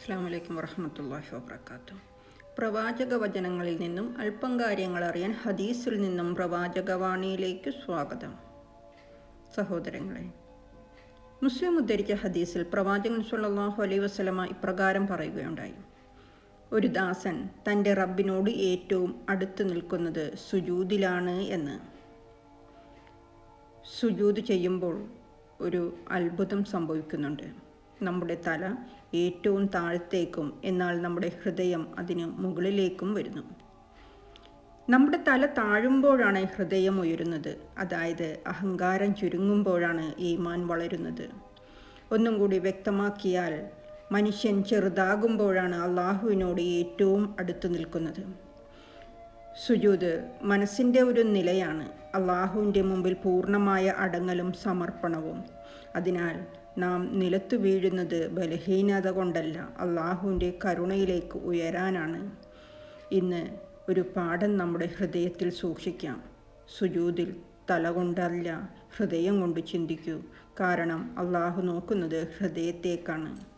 അസ്സാം വലൈക്കും വറഹമത്തല്ലാഹി വാബർക്കാത്തു പ്രവാചക വചനങ്ങളിൽ നിന്നും അല്പം കാര്യങ്ങൾ അറിയാൻ ഹദീസിൽ നിന്നും പ്രവാചകവാണിയിലേക്ക് സ്വാഗതം. സഹോദരങ്ങളെ മുസ്ലിം ഉദ്ധരിച്ച ഹദീസിൽ പ്രവാചകൻ സുല്ലാഹു അലൈ വസ്ലമ ഇപ്രകാരം പറയുകയുണ്ടായി. ഒരു ദാസൻ തന്റെ റബ്ബിനോട് ഏറ്റവും അടുത്ത് നിൽക്കുന്നത് സുജൂതിലാണ് എന്ന്. സുജൂത് ചെയ്യുമ്പോൾ ഒരു അത്ഭുതം സംഭവിക്കുന്നുണ്ട്. നമ്മുടെ തല ഏറ്റവും താഴത്തേക്കും എന്നാൽ നമ്മുടെ ഹൃദയം അതിന് മുകളിലേക്കും വരുന്നു. നമ്മുടെ തല താഴുമ്പോഴാണ് ഹൃദയം ഉയരുന്നത്. അതായത് അഹങ്കാരം ചുരുങ്ങുമ്പോഴാണ് ഈമാൻ വളരുന്നത്. ഒന്നും കൂടി വ്യക്തമാക്കിയാൽ മനുഷ്യൻ ചെറുതാകുമ്പോഴാണ് അള്ളാഹുവിനോട് ഏറ്റവും അടുത്തു നിൽക്കുന്നത്. സുജൂത് മനസ്സിന്റെ ഒരു നിലയാണ് അള്ളാഹുവിന്റെ മുമ്പിൽ പൂർണമായ അടങ്ങലും സമർപ്പണവും. അതിനാൽ നാം നിലത്തു വീഴുന്നത് ബലഹീനത കൊണ്ടല്ല അള്ളാഹുവിന്റെ കരുണയിലേക്ക് ഉയരാനാണ്. ഇന്ന് ഒരു പാഠം നമ്മുടെ ഹൃദയത്തിൽ സൂക്ഷിക്കാം. സുജൂതിൽ തല കൊണ്ടല്ല ഹൃദയം കൊണ്ട് ചിന്തിക്കൂ. കാരണം അള്ളാഹു നോക്കുന്നത് ഹൃദയത്തേക്കാണ്.